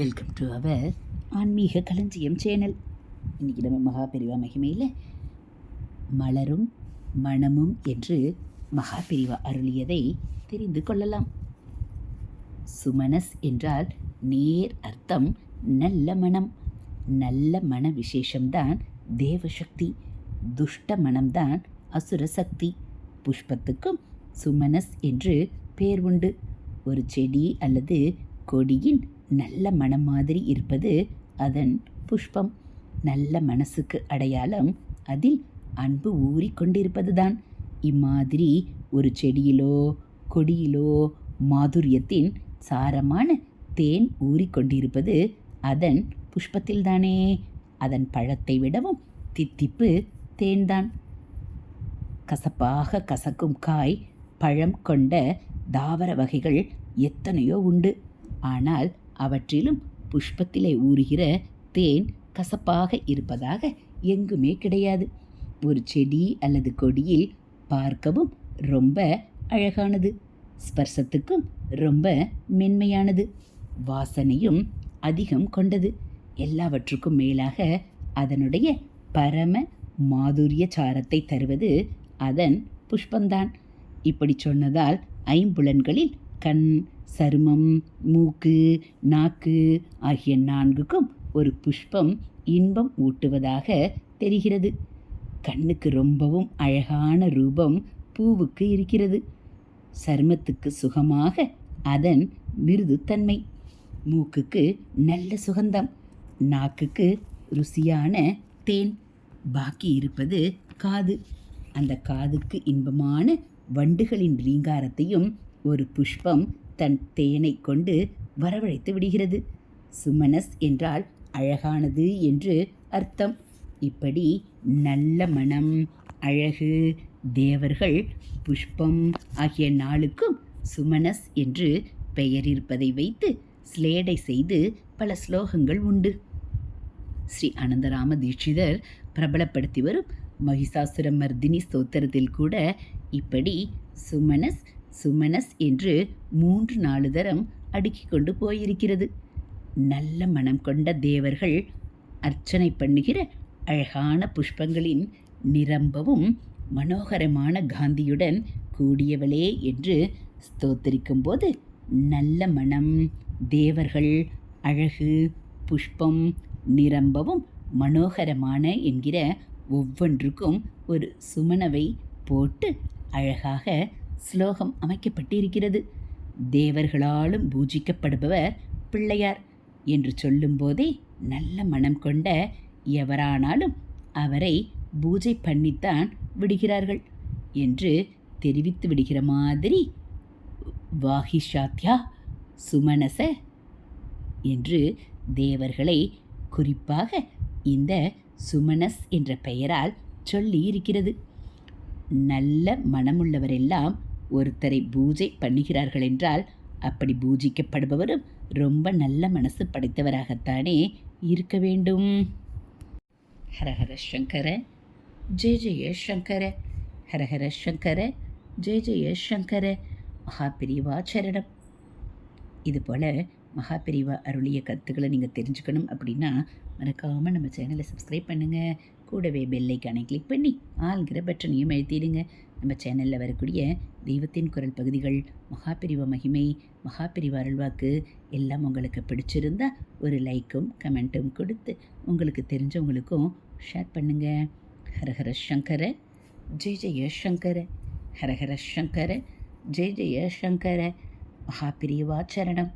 Welcome to our ஆன்மீக களஞ்சியம் channel இன்றைக்கி நம்ம மகாபெரிவா மகிமையில் மலரும் மணமும் என்று மகாபெரிவா அருளியதை தெரிந்து கொள்ளலாம். சுமனஸ் என்றால் நேர் அர்த்தம் நல்ல மனம். நல்ல மன விசேஷம்தான் தேவசக்தி துஷ்ட மனம்தான் அசுர சக்தி. புஷ்பத்துக்கும் சுமனஸ் என்று பேர் உண்டு. ஒரு செடி அல்லது கொடியின் நல்ல மனம் மாதிரி இருப்பது அதன் புஷ்பம். நல்ல மனசுக்கு அடையாளம் அதில் அன்பு ஊறிக்கொண்டிருப்பதுதான் இம்மாதிரி ஒரு செடியிலோ கொடியிலோ மாதுரியத்தின் சாரமான தேன் ஊறிக்கொண்டிருப்பது அதன் புஷ்பத்தில்தானே. அதன் பழத்தை விடவும் தித்திப்பு தேன்தான். கசப்பாக கசக்கும் காய் பழம் கொண்ட தாவர வகைகள் எத்தனையோ உண்டு. ஆனால் அவற்றிலும் புஷ்பத்திலே ஊறுகிற தேன் கசப்பாக இருப்பதாக எங்குமே கிடையாது. ஒரு செடி அல்லது கொடியில் பார்க்கவும் ரொம்ப அழகானது. ஸ்பர்சத்துக்கும் ரொம்ப மென்மையானது. வாசனையும் அதிகம் கொண்டது. எல்லாவற்றுக்கும் மேலாக அதனுடைய பரம மாதுரிய சாரத்தை தருவது அதன் புஷ்பந்தான். இப்படி சொன்னதால் ஐம்புலன்களில் கண் சருமம் மூக்கு நாக்கு ஆகிய நான்குக்கும் ஒரு புஷ்பம் இன்பம் ஊட்டுவதாக தெரிகிறது. கண்ணுக்கு ரொம்பவும் அழகான ரூபம் பூவுக்கு இருக்கிறது. சருமத்துக்கு சுகமாக அதன் மிருதுத்தன்மை. மூக்குக்கு நல்ல சுகந்தம். நாக்குக்கு ருசியான தேன். பாக்கி இருப்பது காது. அந்த காதுக்கு இன்பமான வண்டுகளின் ரீங்காரத்தையும் ஒரு புஷ்பம் தன் தேனை கொண்டு வரவழைத்து விடுகிறது. சுமனஸ் என்றால் அழகானது என்று அர்த்தம். இப்படி நல்ல மனம் அழகு தேவர்கள் புஷ்பம் ஆகிய நாளுக்கும் சுமனஸ் என்று பெயர் இருப்பதை வைத்து ஸ்லேடை செய்து பல ஸ்லோகங்கள் உண்டு. ஸ்ரீ அனந்தராம தீட்சிதர் பிரபலப்படுத்தி வரும் மகிஷாசுர மர்தினி ஸ்தோத்திரத்தில் கூட இப்படி சுமனஸ் சுமனஸ் என்று மூன்று நாலு தரம் அடுக்கிக் கொண்டு போயிருக்கிறது. நல்ல மனம் கொண்ட தேவர்கள் அர்ச்சனை பண்ணுகிற அழகான புஷ்பங்களின் நிரம்பவும் மனோகரமான காந்தியுடன் கூடியவளே என்று ஸ்தோத்தரிக்கும் போது நல்ல மனம் தேவர்கள் அழகு புஷ்பம் நிரம்பவும் மனோகரமான என்கிற ஒவ்வொன்றுக்கும் ஒரு சுமனவை போட்டு அழகாக ஸ்லோகம் அமைக்கப்பட்டிருக்கிறது. தேவர்களாலும் பூஜிக்கப்படுபவர் பிள்ளையார் என்று சொல்லும்போதே நல்ல மனம் கொண்ட எவரானாலும் அவரை பூஜை பண்ணித்தான் விடுகிறார்கள் என்று தெரிவித்து விடுகிற மாதிரி வாகிஷாத்யா சுமனச என்று தேவர்களை குறிப்பாக இந்த சுமனஸ் என்ற பெயரால் சொல்லி இருக்கிறது நல்ல மனமுள்ளவரெல்லாம் ஒருத்தரை பூஜை பண்ணுகிறார்கள் என்றால் அப்படி பூஜிக்கப்படுபவரும் ரொம்ப நல்ல மனசு படைத்தவராகத்தானே இருக்க வேண்டும். ஹரஹர சங்கர ஜெய ஜெய சங்கர ஹரஹர சங்கர ஜெய ஜெய சங்கர மகாபிரிவா சரணம். இது போல் மகாபிரிவா அருளிய கருத்துக்களை நீங்கள் தெரிஞ்சுக்கணும் அப்படின்னா மறக்காமல் நம்ம சேனலை சப்ஸ்கிரைப் பண்ணுங்கள் கூடவே பெல்லைக்கானை கிளிக் பண்ணி ஆள்கிற பட்டனையும் எழுத்திடுங்க நம்ம சேனலில் வரக்கூடிய தெய்வத்தின் குரல் பகுதிகள் மகாபிரிவ மகிமை மகாபிரிவ அருள்வாக்கு எல்லாம் உங்களுக்கு பிடிச்சிருந்தா ஒரு லைக்கும் கமெண்ட்டும் கொடுத்து உங்களுக்கு தெரிஞ்சவங்களுக்கும் ஷேர் பண்ணுங்கள் ஹரஹர சங்கர ஜெய ஜெய சங்கர ஹரஹர சங்கர ஜெய ஜெய சங்கர மகாபிரிவா சரணம்.